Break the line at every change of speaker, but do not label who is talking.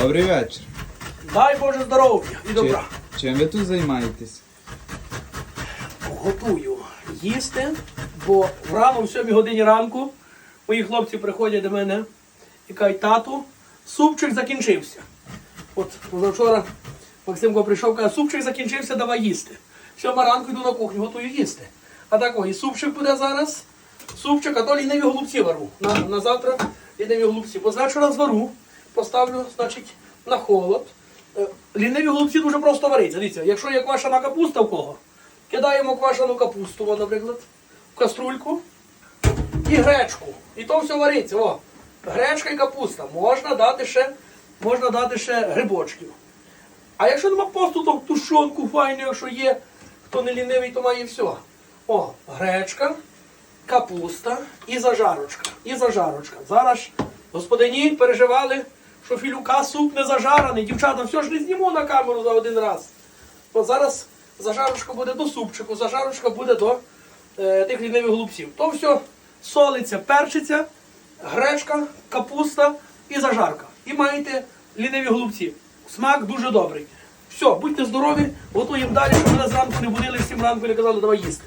Добрий вечір.
Дай Боже здоров'я і
Чи,
добра.
чим ви тут займаєтесь?
Готую їсти, бо рано в 7 годині ранку мої хлопці приходять до мене і кажуть, тату, супчик закінчився. От позавчора Максимко прийшов, каже, супчик закінчився, давай їсти. Сьома ранку йду на кухню, готую їсти. А так ой, супчик буде зараз. Супчик, а то ліниві голубці вару. На, на завтра ліниві голубці. Бо з вечора звару, поставлю, значить, на холод. Е, Ліниві голубці дуже просто вариться. Дивіться, якщо є квашена капуста в кого, кидаємо квашену капусту, наприклад, в каструльку і гречку. І то все вариться. О, гречка і капуста. Можна дати ще, можна дати ще грибочків. А якщо нема посту, то тушонку файну, якщо є, хто не лінивий, то має все. О, гречка, капуста і зажарочка. І зажарочка. Зараз господині переживали, що філюка суп не зажарений. Дівчата, все ж не зніму на камеру за один раз. От зараз зажарочка буде до супчику, зажарочка буде до е, тих лінивих голубців. То все солиться, перчиться, гречка, капуста і зажарка. І маєте ліниві голубці. Смак дуже добрий. Все, будьте здорові, готуємо далі, щоб мене зранку не будили, всім ранку не казали, давай їсти.